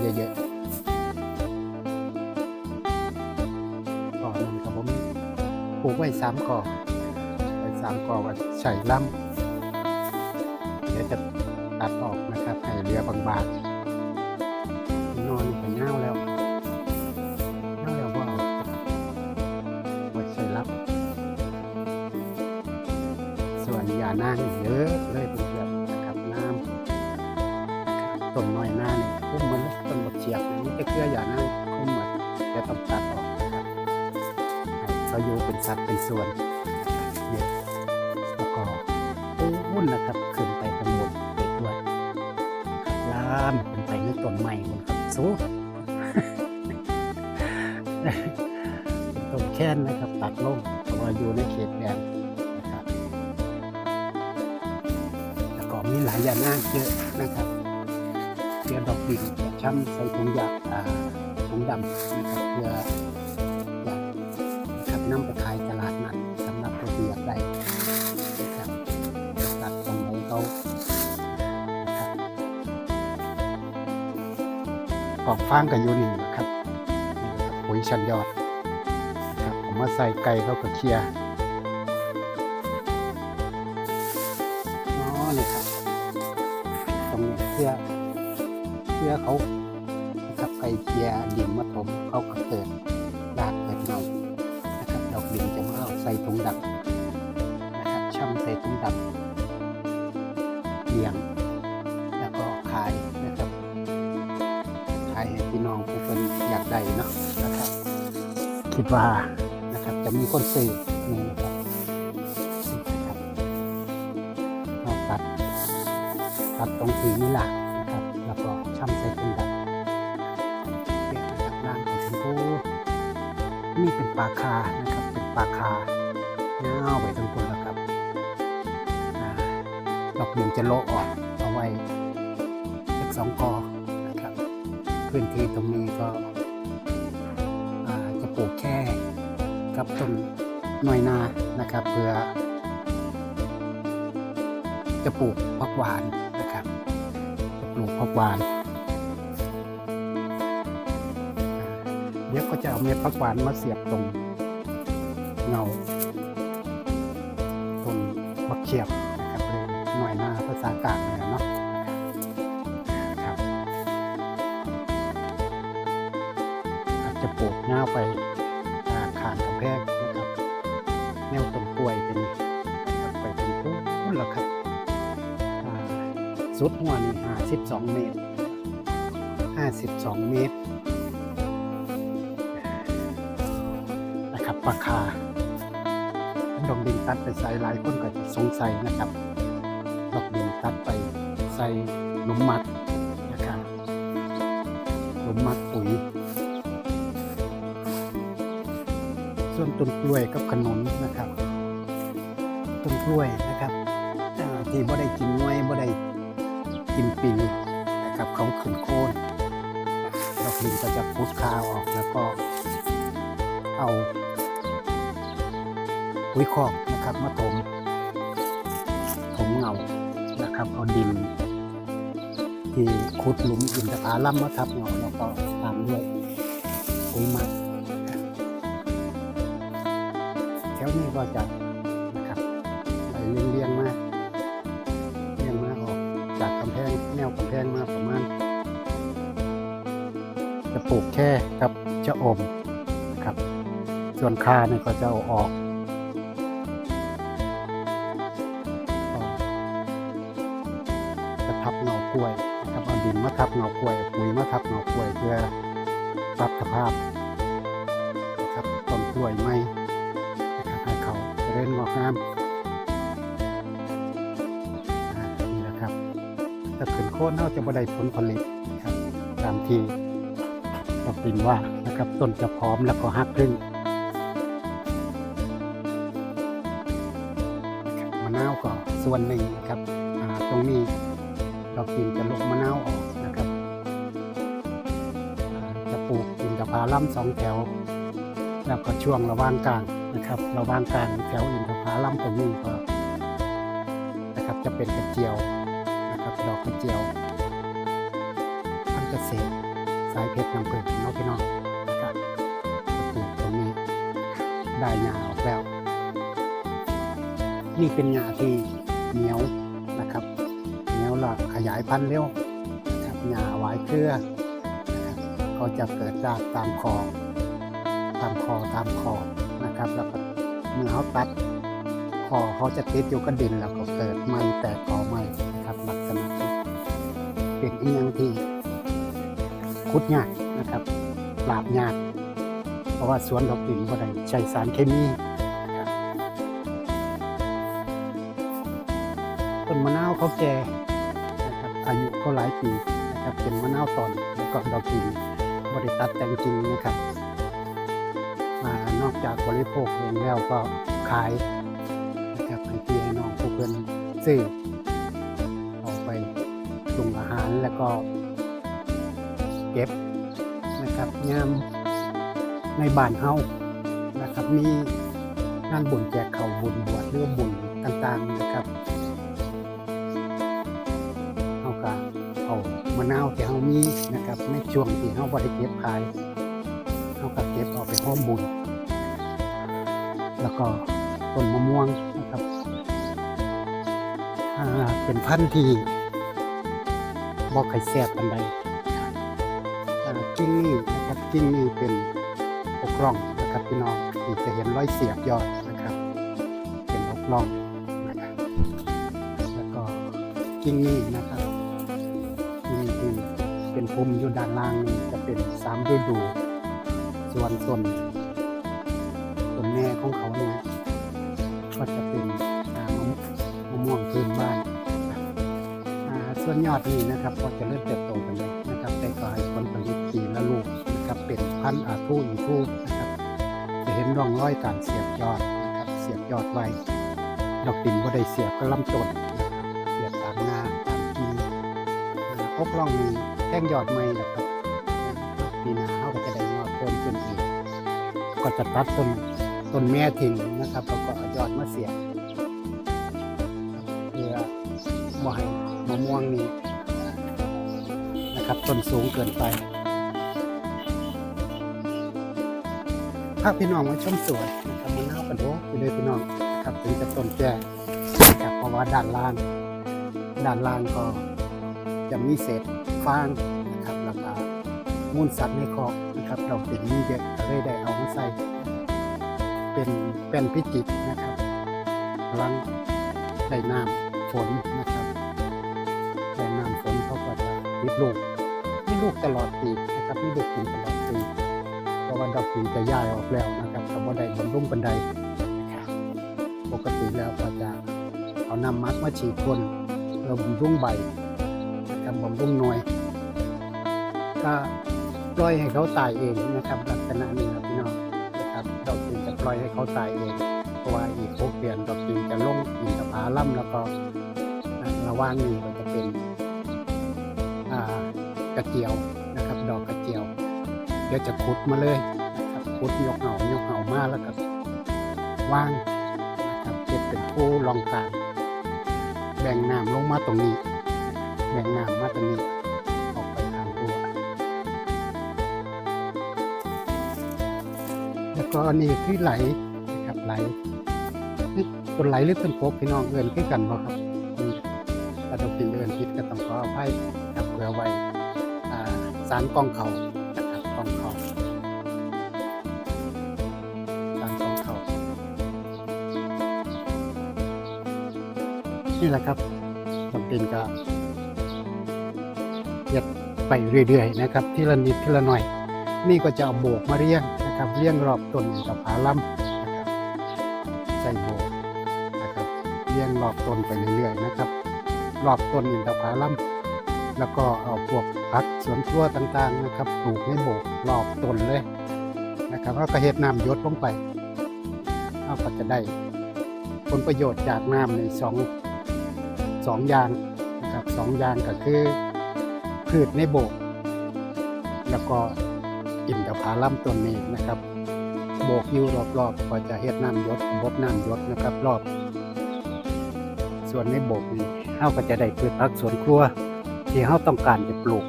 เยอะๆก่อนนั้นกับผมปลูกไว้สามก่อไว้สามก่อว่าใส่ล่ำเดี๋ยวจะตัดออกนะครับให้เหลือบางๆนอนไปเน่าแล้วเน่าแล้วว่าเอาไว้ใส่ล่ำส่วนยาหน้านี่เยอะเลยเป็นเกือบนะครับน้ำต้นน้อย บนี่จะเกลือย่าน้าคุ้มเหมือนจะต้องตัดออกนะครับให้เขาอยู่เป็นสัดเป็นส่วนเยอะแล้วก็ปุ้นนะครับขึ้นไปข้างบนเด็กด้วยลามขึ้นไปในต้นใหม่หมดครับสู้เป็นต้นแค้นนะครับตัดลงเพราะว่าอยู่ในเขตแดนนะครับแล้วก็มีหลายอย่างน่าเยอะนะครับเพื่อดอกดิ่ง ช้ำใส่ถุงยาอ่าถุงดำนะครับเพื่ออยากนะครับนำไปขายตลาดนัดสำหรับผู้ที่อยากได้นะครับตัดตรงไหนเขานะครับกอกฟางกับยูนี่นะครับปุ๋ยชั้นยอดนะครับผมมาใส่ไก่เข้าก็เคียร์อ๋อนี่ครับตรงนี้เพื่อ พื่อเขานะครับไก่เกียร์ดินมาถมเขาก็เกิดรากเกิดเงานะครับดอกดินจะมาเอาใส่ถุงดำนะครับช่ำใส่ถุงดำเลี้ยงแล้วก็ขายนะครับขายให้พี่น้องผู้คนอยากได้เนาะนะครับ คิดว่านะครับจะมีคนซื้อนี่นะครับนี่นะครับเราตัดตัดตรงสีนี่แหละ ช่ำใส่เป็นแบบเรียกนะครับล่างของชมพูนี่เป็นปลาคานะครับ เป็นปลาคาเงาไปทั้งตัวแล้วครับอ่าดอกดินจะโละออกเอาไว้เล็กสองกอนะครับ พื้นที่ตรงนี้ก็จะปลูกแค่กับต้นหน่อยนานะครับ เพื่อ จะปลูกผักหวานนะครับ จะปลูกผักหวาน เดี๋ยวก็จะเอาเม็ดผักหวานมาเสียบตรงเงา ตรงบักเขียบนะครับเลยหน่อยหน้าภาษากลางเลยเนาะนะครับจะปลูกเงาไปขางกำแพงนะครับ แนวต้นกล้วยเป็นนะครับไปเป็นพูนแล้วครับสุดหัวนี่ห้าสิบสองเมตรห้าสิบสองเมตร นะคาคาดอกดินตัดไปใส่หลายคนก็จะสงสัยนะครับดอกดินตัดไปใส่หลุมมัดนะครับหลุมมัดปุ๋ย ส่วนต้นกล้วยกับขนุนนะครับต้นกล้วยนะครับอ่าที่บ่ได้กินน้วยบ่ได้กินปีนะครับเขาขึ้นโค่นดอกลินก็จะพุดคาวออกแล้วก็เอา ปุ๋ยคอกนะครับมาถมถมเงานะครับเอาดิน ที่ขุดหลุมอินทผลัมมาทับเงาแล้วก็ตามด้วยปุ๋ยหมักแถวนี้ก็จะนะครับไหลเรียงมาเลี้ยงมาออกจากกำแพงแนวกำแพงมาประมาณจะปลูกแค่กับจะอมนะครับ ส่วนคาเนี่ยก็จะเอาออก ทับเงากล้วยปุ๋ยมาทับเงากล้วยเพื่อปรับสภาพนะครับต้นกล้วยไม่นะครับให้เขาเจริญงอกงามนี่นะครับถ้าขึ้นโค่นเราจะบ่ได้ผลผลิตนะครับตามที่เราปินว่านะครับต้นจะพร้อมแล้วก็หักครึ่งนมะนาวก็ส่วนหนึ่งนะครับตรงนี้เราปินจะลงมะนาวออก ปลูกอินทผลัมสองแถว แล้วก็ช่วงระหว่างกลางนะครับระหว่างกลางแถวอินทผลัมตรงนี้ก็นะครับจะเป็นกระเจียวนะครับดอกกระเจียวพันธุ์เกษตรสายเพชรน้ำผึ้งน้องพี่น้องนะครับปลูกตรงนี้ได้หญ้าออกแล้ว นี่เป็นหญ้าที่เหนียวนะครับเหนียวหลักขยายพันธุ์เร็วนะครับหญ้าหวายเครือ ก็จะเกิดรากตามคอตามคอตามคอนะครับแล้วก็เมื่อเขาตัดคอเขาจะติดอยู่กับดินแล้วก็เกิดไม้แตกคอไม้นะครับลักษณะนี้เป็นอีหยังที่คุดยากนะครับปราบยากเพราะว่าสวนดอกดินก็ได้ใช้สารเคมีครับต้นมะนาวเขาแก่นะครับอายุเขาหลายปีนะครับเป็นมะนาวตอนแล้วก็ดอกดิน บริตัดแต่งจริงนะครับนอกจากบริโภคเองแล้วก็ขายนะครับให้พี่ให้น้องผู้เพื่อนซื้อเอาไปปรุงอาหารแล้วก็เก็บนะครับยามในบ้านเฮานะครับมีงานบุญแจกเขาวบุญบวชหรือว่าบุญต่างๆนะครับ นาวที่เฮามีนะครับในช่วงที่เฮาบ่ได้เก็บขายเขาก็เก็บเอาไปห้อมบุญ แล้วก็ต้นมะม่วงนะครับเป็นพันธุ์ที่บอกไข่แซ่บปันใดกิ้งนี่นะครับกิ้งนี่เป็นอกร่องนะครับพี่น้องที่จะเห็นรอยเสียบยอดนะครับ เป็นอกร่องนะครับแล้วก็กิ้งนี่นะครับ มอยู่ด้านล่างนี่จะเป็นสามฤดู ส่วนต้นต้นแม่ของเขาเนี่ยก็จะเป็นมะมะม่วงพื้นบ้านส่วนยอดนี่นะครับก็จะเริ่มเติบโตกันเลยนะครับแต่ก็ให้ผลผลิตปีละลูกนะครับเป็นพันธุ์อาทูอีทูนะครับ จะเห็นร่องรอยการเสียบยอดนะครับเสียบยอดไว้ดอกติ่มก็ได้เสียบก็ลำต้นเสียบตามหน้าตามทีอ่พกร่องมี แท่งยอดใหม่นะครับปีหน้าเขาก็จะได้ยอดเพิ่มขึ้นอีกก็จะตัดต้นต้นแม่ทิ้งนะครับแล้วก็เอายอดมาเสียบเพื่อบ่ให้มะม่วงนี้นะครับต้นสูงเกินไปภาพพี่น้องมาชมสวยนะครับมันน่าประโดดไปเลยพี่น้องนะครับถึงจะต้นแก่นะครับเพราะว่าด้านล่าง ด้านล่างก็จะมีเศษ ฟางนะครับแล้วก็มูลสัตว์ในคอกนะครับเราเป็นมีเยอะก็เลยได้เอามาใส่ เป็นเป็นพิจิตนะครับกำลังได้น้ำฝนนะครับได้น้ำฝนเขาก็จะติดลูกมีลูกตลอดปีนะครับมีลูกกินตลอดปีเพราะว่าดอกกินจะย้ายออกแล้วนะครับก็บ่ได้บำรุงบันไดนะครับปกติแล้วก็จะเอาน้ำมัดมาฉีดพ่นเพื่อบำรุงใบนะครับบำรุงหน่วย ก็ปล่อยให้เขาตายเองนะครับลักษณะนี้ครับพี่น้องนะครับดอกจินจะปล่อยให้เขาตายเอง เพราะว่าอีกหกเดือนดอกจินจะลงอินทผาล่ำแล้วก็ระว่างนี้ก็จะเป็นกระเจียวนะครับ ดอกกระเจียว เดี๋ยวจะขุดมาเลยนะครับขุดยกเหงายกเหงามาแล้วก็วางนะครับเก็บเป็นผู้รองกลางแบ่งน้ำลงมาตรงนี้ แบ่งน้ำมาตรงนี้ ก็อันนี้คือไหลนะครับไหลต้นไหลหรือต้นโคกพี่น้องเอินคือกันบ่ครับถ้าต้องกินเอินผิดก็ต้องขออภัยครับเพื่อไว้สารกองเขานะครับกองเขาสารกองเขานี่แหละครับต้องกินก็ไปเรื่อยๆนะครับ ทีละนิดทีละหน่อย นี่ก็จะเอาโบกมาเรียง นะครับเรียงรอบต้นกับผาล่ำนะครับใส่โบนะครับเรียงรอบต้นไปเรื่อยๆนะครับรอบต้นอินทผลัมแล้วก็เอาพวกผักสวนครัวต่างๆนะครับปลูกในโบกรอบต้นเลยนะครับแล้วก็เฮ็ดน้ำยดลงไปเราก็จะได้ผลประโยชน์จากน้ำในสองสองอย่างนะครับสองอย่างก็คือพืชในโบกแล้วก็ อินทผลัมต้นนี้นะครับโบกอยู่รอบๆก็จะเฮ็ดน้ำยดบดน้ำยดนะครับรอบ ส่วนในโบกนี่เฮาก็จะได้พืชผักสวนครัว ที่เฮาต้องการจะปลูก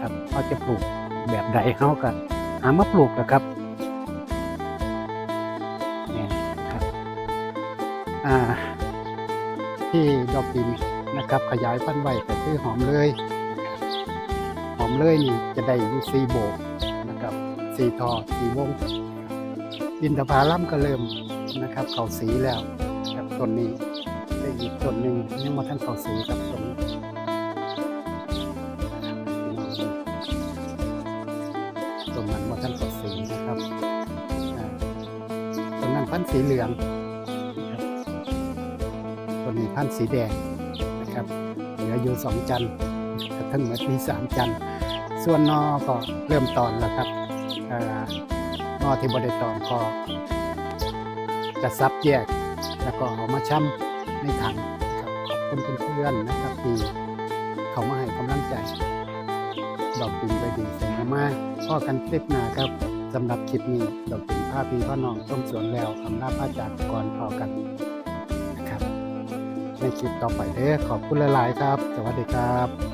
ครับเฮาจะปลูกแบบใดเฮาก็หามาปลูกนะครับนี่ครับอ่าที่ดอกดินนะครับขยายพันธุ์ไว้ก็คือหอมเลย หอมเลยนี่จะได้อยู่ซีโบก สีทอสีวงดินทผาล่ำก็เริ่มนะครับเขาสีแล้วครับต้นนี้ได้อีกต้นหนึ่งยังมาท่านเขาสีกับต้นนี้ต้นนั้นมาท่านเขาสีนะครับต้นนั้นพันธุ์สีเหลืองตัวนี้พันธุ์สีแดงนะครับเหลืออยู่สองจันทร์กระทั่งหมดมีสามจันทร์ส่วนนอก็เริ่มตอนแล้วครับ เอ่อนอที่บริตอนก็จะซับแยก แล้วก็เอามาช่ำในถังนะครับขอบคุณเพื่อนๆนะครับที่เขามาให้กำลังใจ ดอกปินไปดีเสียมากพ่อกันคลิปหน้าครับสำหรับคลิปนี้ดอกปินผ้าพีพ่อน้องต้มสวนแล้วคำลาผ้าจากก่อนพอกันนะครับ ในคลิปต่อไปเด้อขอบคุณหลายๆครับ สวัสดีครับ